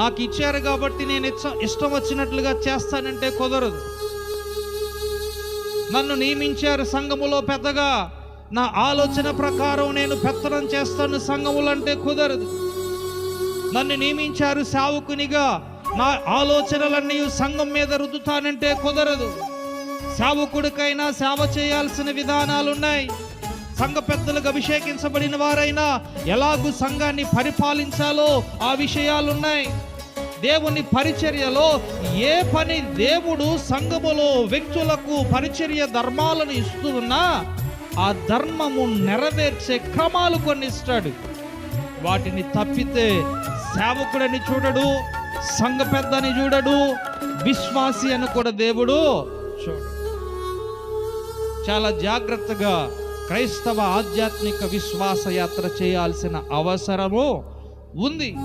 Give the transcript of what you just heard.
నాకు ఇచ్చారు కాబట్టి నేను ఇష్టం వచ్చినట్లుగా చేస్తానంటే కుదరదు. నన్ను నియమించారు సంఘములో పెద్దగా. నా ఆలోచన ప్రకారం నేను పెత్తనం చేస్తాను సంఘములు అంటే కుదరదు. నన్ను నియమించారు సావుకునిగా. నా ఆలోచనలన్నీ సంఘం మీద రుద్దుతానంటే కుదరదు. సేవకుడికైనా సేవ చేయాల్సిన విధానాలు ఉన్నాయి సంఘ పెద్దలకు అభిషేకించబడిన వారైనా ఎలాగూ సంఘాన్ని పరిపాలించాలో ఆ విషయాలున్నాయి. దేవుని పరిచర్యలో ఏ పని దేవుడు సంఘములో వ్యక్తులకు పరిచర్య ధర్మాలను ఇస్తున్నా ఆ ధర్మము నెరవేర్చే క్రమాలు కొన్ని ఇస్తాడు. వాటిని తప్పితే సేవకుడని చూడడు సంఘ పెద్దని చూడడు విశ్వాసి అని కూడా దేవుడు చూడు చాలా జాగ్రత్తగా క్రైస్తవ ఆధ్యాత్మిక విశ్వాస యాత్ర చేయాల్సిన అవసరము ఉంది.